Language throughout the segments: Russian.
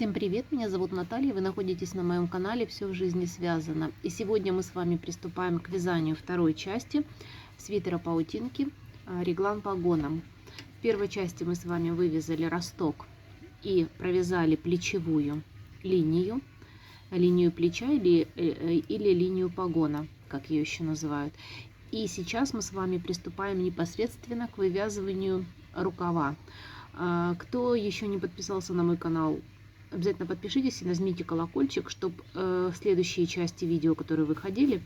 Всем привет, меня зовут Наталья, вы находитесь на моем канале «Все в жизни связано». И сегодня мы с вами приступаем к вязанию второй части свитера паутинки а, реглан погоном. В первой части мы с вами вывязали росток и провязали плечевую линию, линию плеча или, э, э, или линию погона, как ее еще называют. И сейчас мы с вами приступаем непосредственно к вывязыванию рукава. А, кто еще не подписался на мой канал, обязательно подпишитесь и нажмите колокольчик, чтобы э, следующие части видео, которые выходили,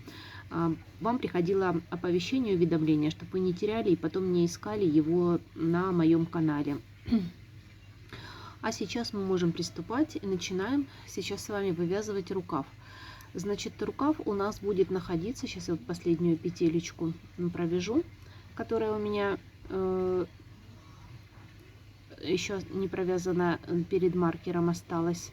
э, вам приходило оповещение, уведомление, чтобы вы не теряли и потом не искали его на моем канале. А сейчас мы можем приступать и начинаем сейчас с вами вывязывать рукав. Значит, рукав у нас будет находиться, сейчас я вот последнюю петелечку провяжу, которая у меня э, еще не провязана перед маркером осталась.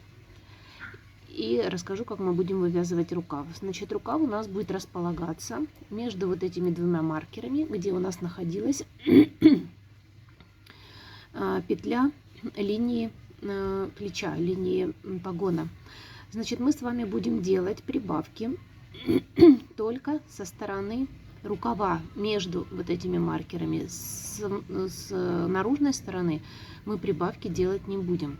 И расскажу, как мы будем вывязывать рукав. Значит, рукав у нас будет располагаться между вот этими двумя маркерами, где у нас находилась а, петля линии а, плеча, линии погона. Значит, мы с вами будем делать прибавки только со стороны рукава между вот этими маркерами. С, с наружной стороны мы прибавки делать не будем.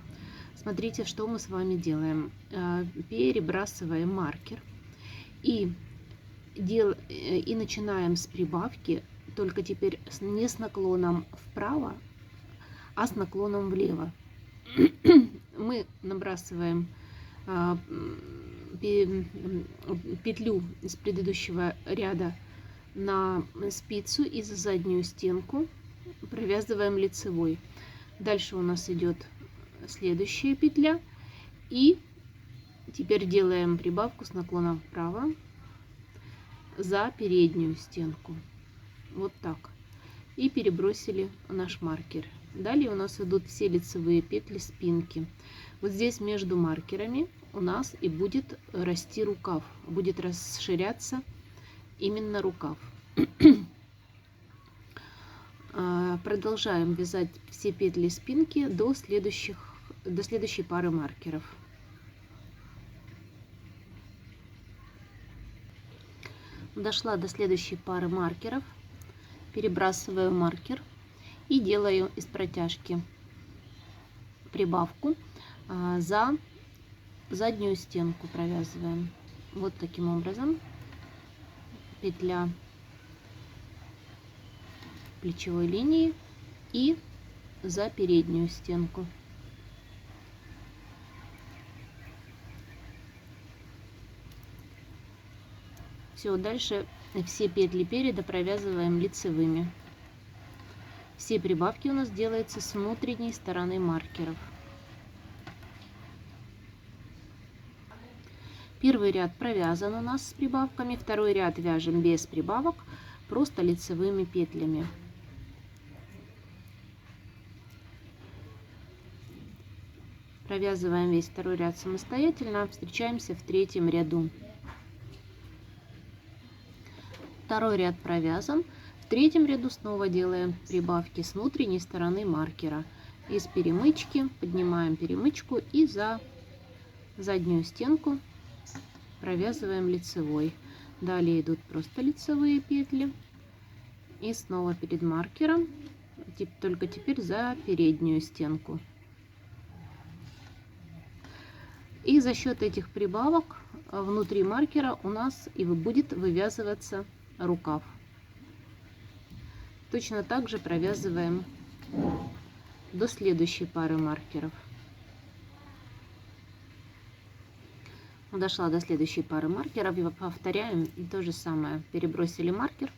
Смотрите, что мы с вами делаем. А, перебрасываем маркер и, дел, э, и начинаем с прибавки, только теперь не с наклоном вправо, а с наклоном влево. Мы набрасываем а, петлю из предыдущего ряда на спицу и за заднюю стенку провязываем лицевой. Дальше у нас идет следующая петля. И теперь делаем прибавку с наклоном вправо за переднюю стенку. Вот так. И перебросили наш маркер. Далее у нас идут все лицевые петли спинки. Вот здесь между маркерами у нас и будет расти рукав. Будет расширяться именно рукав. А, продолжаем вязать все петли спинки до, следующих, до следующей пары маркеров. Дошла до следующей пары маркеров. Перебрасываю маркер и делаю из протяжки прибавку а, за заднюю стенку провязываем вот таким образом петля плечевой линии и за переднюю стенку. Все, дальше все петли переда провязываем лицевыми. Все прибавки у нас делаются с внутренней стороны маркеров. Первый ряд провязан у нас с прибавками, второй ряд вяжем без прибавок, просто лицевыми петлями. Провязываем весь второй ряд самостоятельно, встречаемся в третьем ряду. Второй ряд провязан. В третьем ряду снова делаем прибавки с внутренней стороны маркера. Из перемычки поднимаем перемычку и за заднюю стенку провязываем лицевой. Далее идут просто лицевые петли. И снова перед маркером, только теперь за переднюю стенку. И за счет этих прибавок внутри маркера у нас и будет вывязываться рукав. Точно так же провязываем до следующей пары маркеров. Дошла до следующей пары маркеров и повторяем то же самое. Перебросили маркер,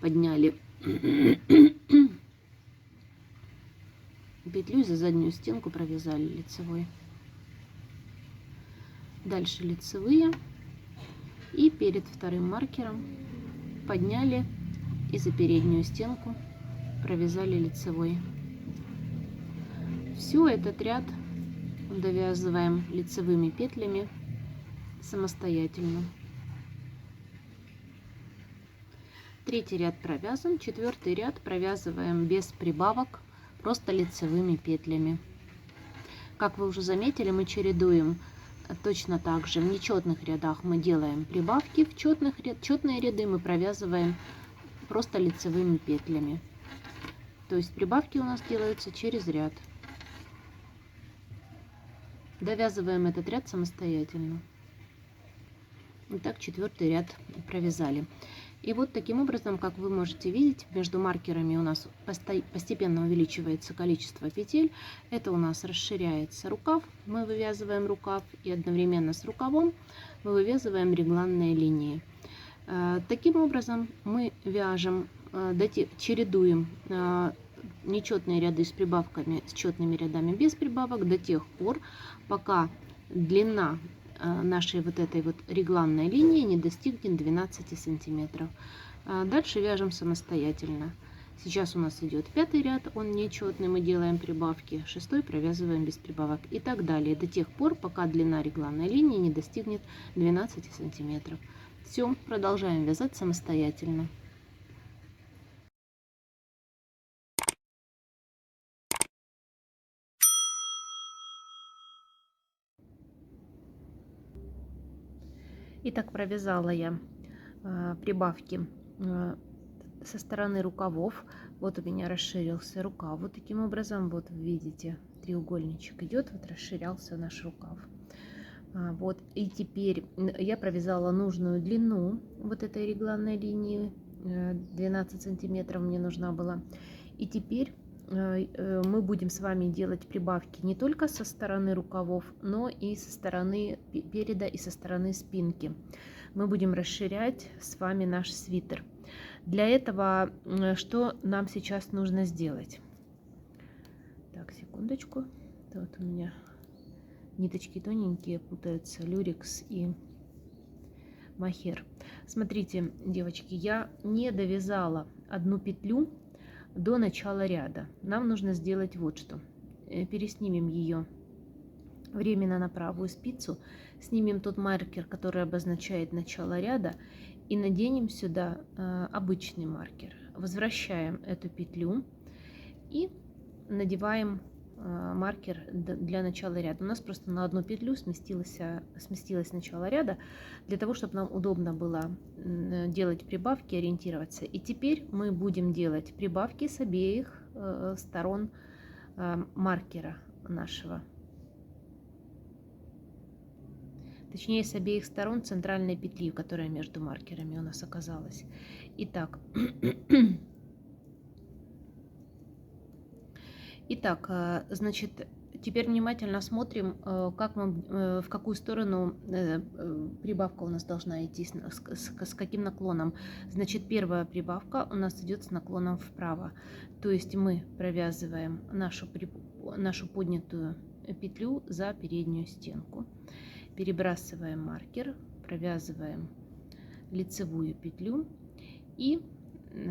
подняли петлю за заднюю стенку провязали лицевой. Дальше лицевые и перед вторым маркером подняли и за переднюю стенку провязали лицевой. Все этот ряд довязываем лицевыми петлями самостоятельно. Третий ряд провязан, четвертый ряд провязываем без прибавок, просто лицевыми петлями. Как вы уже заметили, мы чередуем точно так же. В нечетных рядах мы делаем прибавки, в четных, четные ряды мы провязываем просто лицевыми петлями. То есть прибавки у нас делаются через ряд. Довязываем этот ряд самостоятельно. Итак, четвертый ряд провязали. И вот таким образом, как вы можете видеть, между маркерами у нас постепенно увеличивается количество петель. Это у нас расширяется рукав. Мы вывязываем рукав и одновременно с рукавом мы вывязываем регланные линии. Э, таким образом мы вяжем, э, чередуем э, нечетные ряды с прибавками с четными рядами без прибавок до тех пор, пока длина Э, нашей вот этой вот регланной линии не достигнет 12 сантиметров. А дальше вяжем самостоятельно. Сейчас у нас идет пятый ряд, он нечетный, мы делаем прибавки, шестой провязываем без прибавок и так далее, до тех пор, пока длина регланной линии не достигнет 12 сантиметров. Все, продолжаем вязать самостоятельно. Итак, провязала я э, прибавки э, со стороны рукавов. Вот у меня расширился рукав. Вот таким образом, вот видите, треугольничек идет, вот расширялся наш рукав. А, вот, и теперь я провязала нужную длину вот этой регланной линии, 12 сантиметров мне нужна была. И теперь Э, э, мы будем с вами делать прибавки не только со стороны рукавов, но и со стороны переда и со стороны спинки. Мы будем расширять с вами наш свитер. Для этого что нам сейчас нужно сделать? Так, секундочку. Вот у меня ниточки тоненькие путаются, люрикс и махер. Смотрите, девочки, я не довязала одну петлю до начала ряда. Нам нужно сделать вот что. Э, переснимем ее временно на правую спицу, снимем тот маркер, который обозначает начало ряда, и наденем сюда э, обычный маркер. Возвращаем эту петлю и надеваем маркер для начала ряда. У нас просто на одну петлю сместилось, сместилось начало ряда, для того, чтобы нам удобно было делать прибавки, ориентироваться. И теперь мы будем делать прибавки с обеих э, сторон э, маркера нашего. Точнее, с обеих сторон центральной петли, которая между маркерами у нас оказалась. Итак, Итак, э, значит, теперь внимательно смотрим, э, как мы, э, в какую сторону прибавка у нас должна идти, с, каким наклоном. Значит, первая прибавка у нас идет с наклоном вправо. То есть мы провязываем нашу, нашу поднятую петлю за переднюю стенку. Перебрасываем маркер, провязываем лицевую петлю и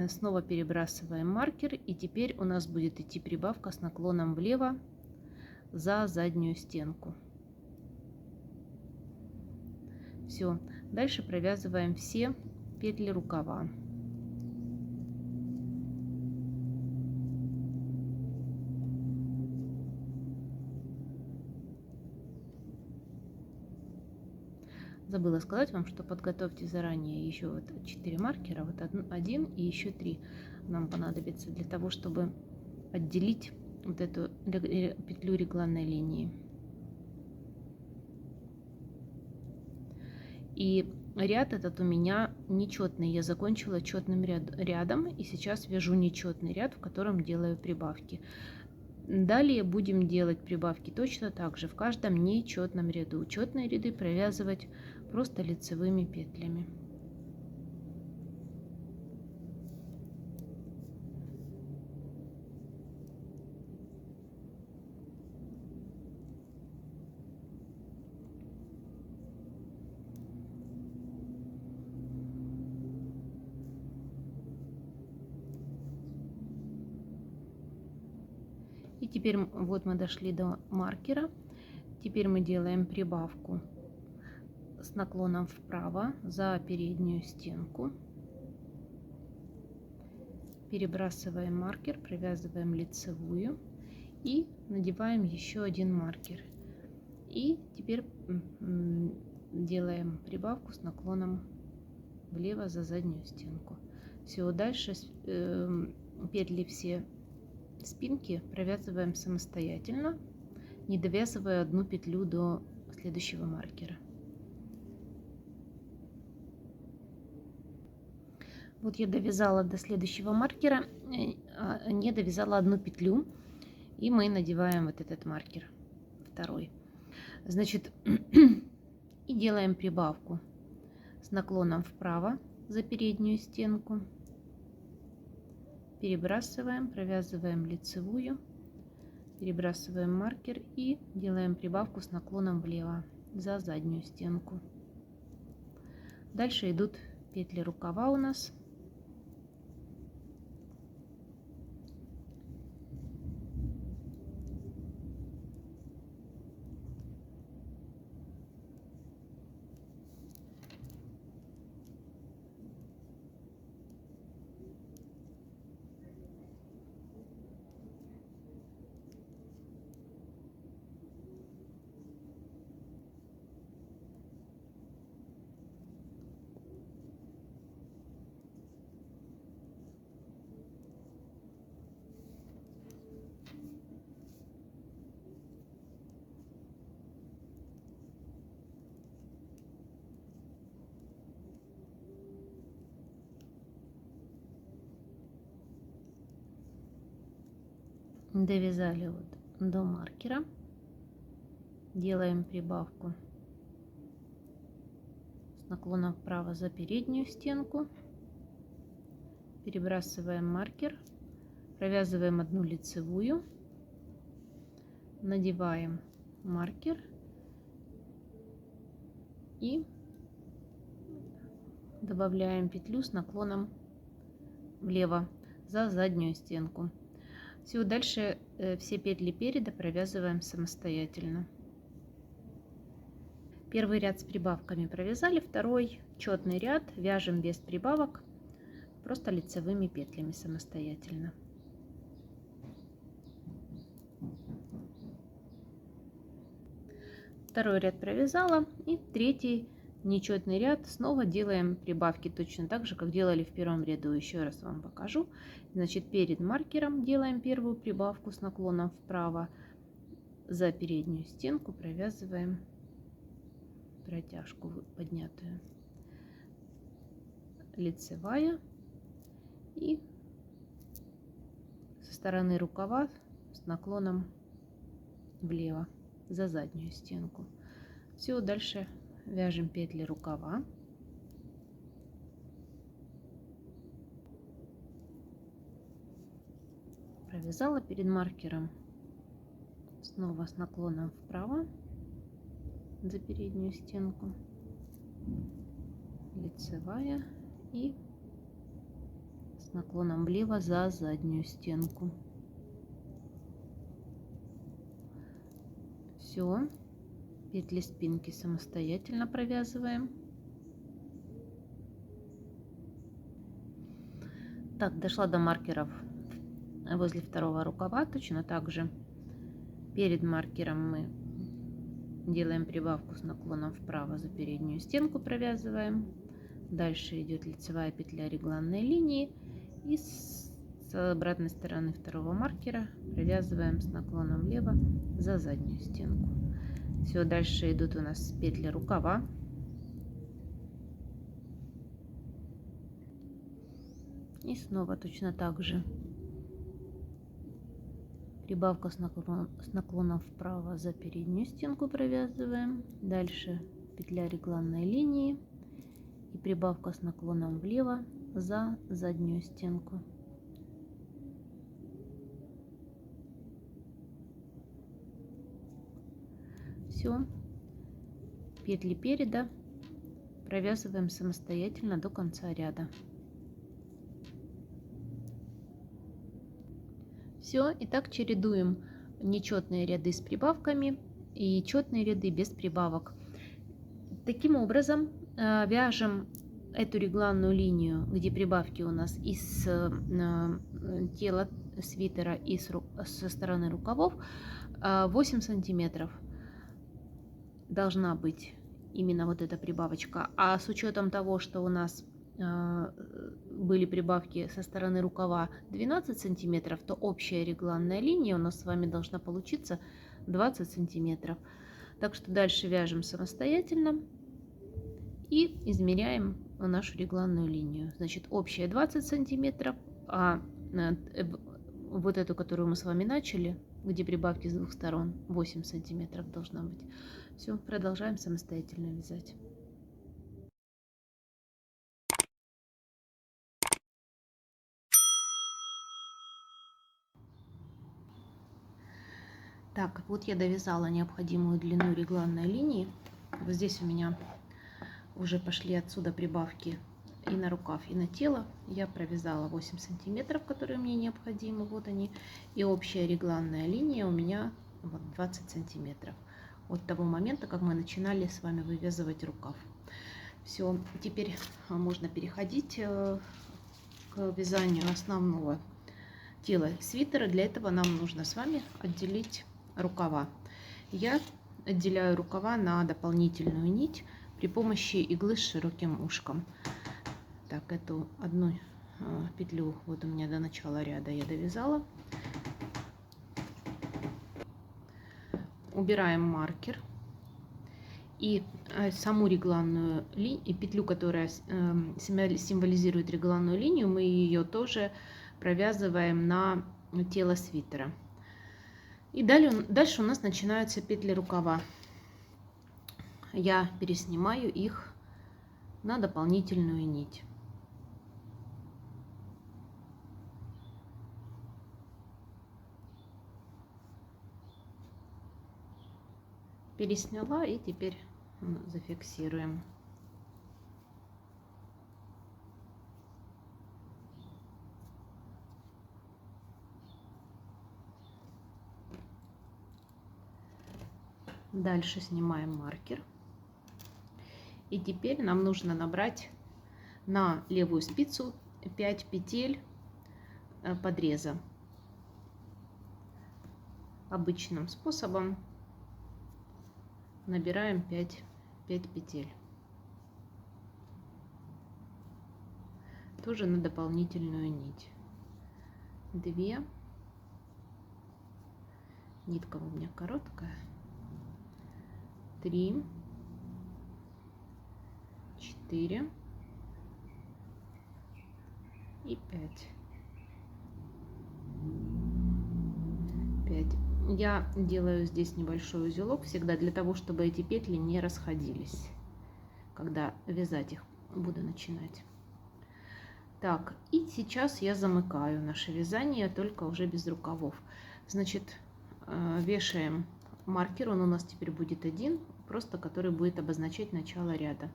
снова перебрасываем маркер. И теперь у нас будет идти прибавка с наклоном влево за заднюю стенку. Все. Дальше провязываем все петли рукава. Забыла сказать вам, что подготовьте заранее еще вот 4 маркера, вот один и еще 3 нам понадобится для того, чтобы отделить вот эту петлю регланной линии. И ряд этот у меня нечетный. Я закончила четным ряд, рядом и сейчас вяжу нечетный ряд, в котором делаю прибавки. Далее будем делать прибавки точно так же в каждом нечетном ряду. Четные ряды провязывать просто лицевыми петлями. И теперь вот мы дошли до маркера. Теперь мы делаем прибавку с наклоном вправо за переднюю стенку. Перебрасываем маркер, привязываем лицевую И надеваем еще один маркер. И теперь делаем прибавку с наклоном влево за заднюю стенку. Все, дальше э, петли все спинки провязываем самостоятельно, не довязывая одну петлю до следующего маркера. Вот я довязала до следующего маркера, э, а, не довязала одну петлю, и мы надеваем вот этот маркер второй. Значит, и делаем прибавку с наклоном вправо за переднюю стенку. Перебрасываем, провязываем лицевую, перебрасываем маркер и делаем прибавку с наклоном влево за заднюю стенку. Дальше идут петли рукава у нас. Довязали вот до маркера. Делаем прибавку с наклоном вправо за переднюю стенку. Перебрасываем маркер провязываем одну лицевую надеваем маркер и добавляем петлю с наклоном влево за заднюю стенку все, дальше э, все петли переда провязываем самостоятельно. Первый ряд с прибавками провязали, второй четный ряд вяжем без прибавок, просто лицевыми петлями самостоятельно. Второй ряд провязала и третий нечетный ряд снова делаем прибавки точно так же как делали в первом ряду. Еще раз вам покажу. Значит перед маркером делаем первую прибавку с наклоном вправо. За переднюю стенку провязываем протяжку поднятую. Лицевая. И со стороны рукава с наклоном влево за заднюю стенку. Все дальше вяжем петли рукава. Провязала перед маркером. Снова с наклоном вправо за переднюю стенку. Лицевая и с наклоном влево за заднюю стенку. Все петли спинки самостоятельно провязываем. Так, дошла до маркеров возле второго рукава, точно так же перед маркером мы делаем прибавку с наклоном вправо за переднюю стенку провязываем. Дальше идет лицевая петля регланной линии и с обратной стороны второго маркера провязываем с наклоном влево за заднюю стенку. Все, дальше идут у нас петли рукава. И снова точно так же прибавка с, наклон, с наклоном вправо за переднюю стенку провязываем. Дальше петля регланной линии и прибавка с наклоном влево за заднюю стенку. Все. Петли переда. Провязываем самостоятельно до конца ряда. Все и так чередуем нечетные ряды с прибавками и четные ряды без прибавок. Таким образом э, вяжем эту регланную линию, где прибавки у нас из э, тела свитера и со стороны рукавов, 8 сантиметров должна быть именно вот эта прибавочка. А с учетом того, что у нас э, были прибавки со стороны рукава 12 сантиметров, то общая регланная линия у нас с вами должна получиться 20 сантиметров. Так что дальше вяжем самостоятельно и измеряем нашу регланную линию. Значит, общая 20 сантиметров, а э, вот эту, которую мы с вами начали, где прибавки с двух сторон, 8 сантиметров должна быть. Все, продолжаем самостоятельно вязать. Так, вот я довязала необходимую длину регланной линии. Вот здесь у меня уже пошли отсюда прибавки и на рукав, и на тело. Я провязала 8 сантиметров, которые мне необходимы. Вот они. И общая регланная линия у меня вот 20 сантиметров. От того момента, как мы начинали с вами вывязывать рукав. Все, теперь а, можно переходить э, к вязанию основного тела свитера. Для этого нам нужно с вами отделить рукава. Я отделяю рукава на дополнительную нить при помощи иглы с широким ушком. Так, эту одну а, петлю вот у меня до начала ряда я довязала. Убираем маркер. И а, саму регланную линию, петлю, которая эм, символизирует регланную линию, мы ее тоже провязываем на тело свитера. И далее, дальше у нас начинаются петли рукава. Я переснимаю их на дополнительную нить. Пересняла и теперь зафиксируем. Дальше снимаем маркер. И теперь нам нужно набрать на левую спицу 5 петель э, подреза. Обычным способом набираем 5, 5 петель. Тоже на дополнительную нить. 2. Нитка у меня короткая три, четыре и пять. Пять. Я делаю здесь небольшой узелок всегда для того, чтобы эти петли не расходились, когда вязать их буду начинать. Так, и сейчас я замыкаю наше вязание, только уже без рукавов. Значит, э, вешаем маркер, он у нас теперь будет один, просто который будет обозначать начало ряда.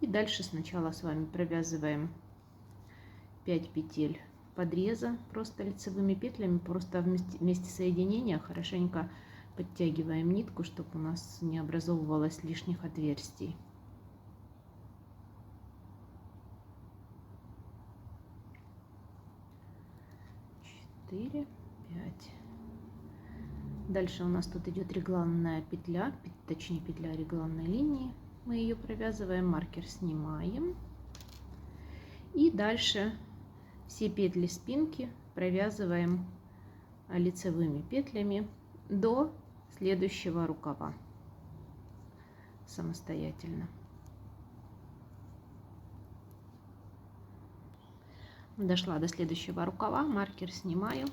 И дальше сначала с вами провязываем 5 петель подреза просто лицевыми петлями, просто вместе, вместе соединения хорошенько подтягиваем нитку, чтобы у нас не образовывалось лишних отверстий. Четыре, пять. Дальше у нас тут идет регланная петля, точнее петля регланной линии. Мы ее провязываем, маркер снимаем. И дальше все петли спинки провязываем лицевыми петлями до следующего рукава самостоятельно. Дошла до следующего рукава, маркер снимаю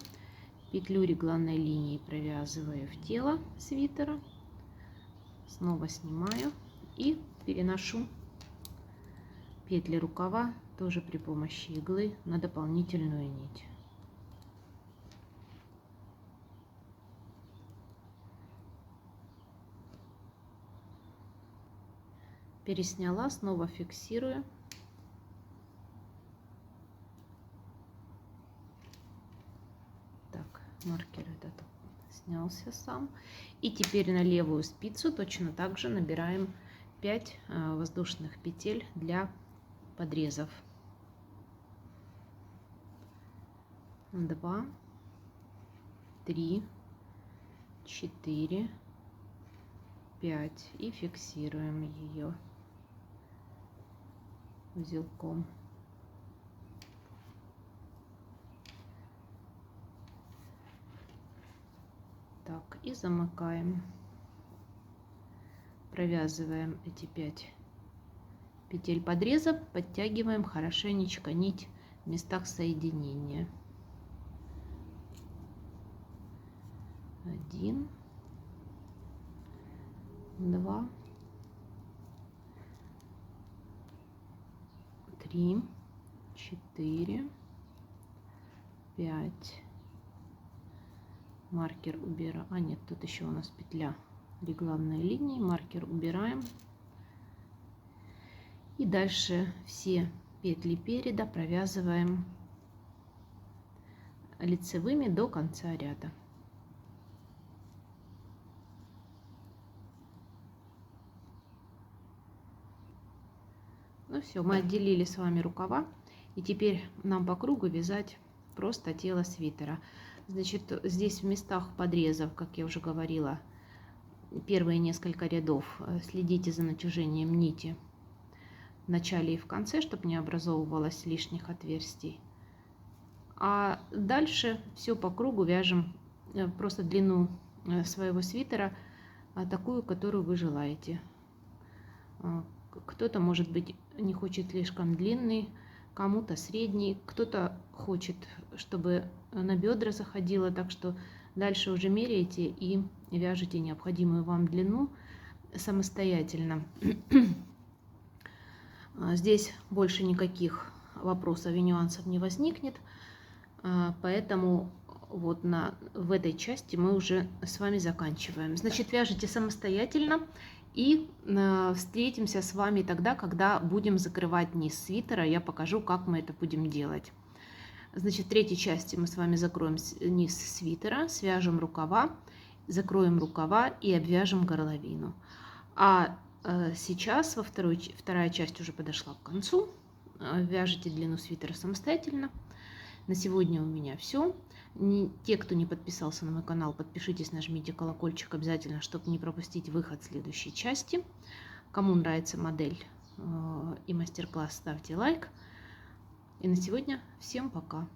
петлю регланной линии провязываю в тело свитера снова снимаю и переношу петли рукава тоже при помощи иглы на дополнительную нить пересняла снова фиксирую маркер этот снялся сам. И теперь на левую спицу точно так же набираем 5 э, воздушных петель для подрезов. Два, три, четыре, пять и фиксируем ее узелком. Так, и замыкаем. Провязываем эти пять петель подреза, подтягиваем хорошенечко нить в местах соединения. Один, два, три, четыре, пять. Маркер убираем. А нет, тут еще у нас петля регланной линии. Маркер убираем. И дальше все петли переда провязываем лицевыми до конца ряда. Ну все, мы отделили с вами рукава. И теперь нам по кругу вязать просто тело свитера. Значит, здесь в местах подрезов, как я уже говорила, первые несколько рядов э, следите за натяжением нити в начале и в конце, чтобы не образовывалось лишних отверстий. А дальше все по кругу вяжем э, просто длину э, своего свитера такую, которую вы желаете. Кто-то, может быть, не хочет слишком длинный, кому-то средний, кто-то хочет, чтобы на бедра заходило, так что дальше уже меряете и вяжете необходимую вам длину самостоятельно. А, здесь больше никаких вопросов и нюансов не возникнет, а, поэтому вот на, в этой части мы уже с вами заканчиваем. Значит, вяжите самостоятельно и э, встретимся с вами тогда, когда будем закрывать низ свитера. Я покажу, как мы это будем делать. Значит, в третьей части мы с вами закроем низ свитера, свяжем рукава, закроем рукава и обвяжем горловину. А э, сейчас во второй, вторая часть уже подошла к концу. Э, вяжите длину свитера самостоятельно. На сегодня у меня все. Не, те, кто не подписался на мой канал, подпишитесь, нажмите колокольчик обязательно, чтобы не пропустить выход следующей части. Кому нравится модель э, и мастер-класс, ставьте лайк. И на сегодня всем пока.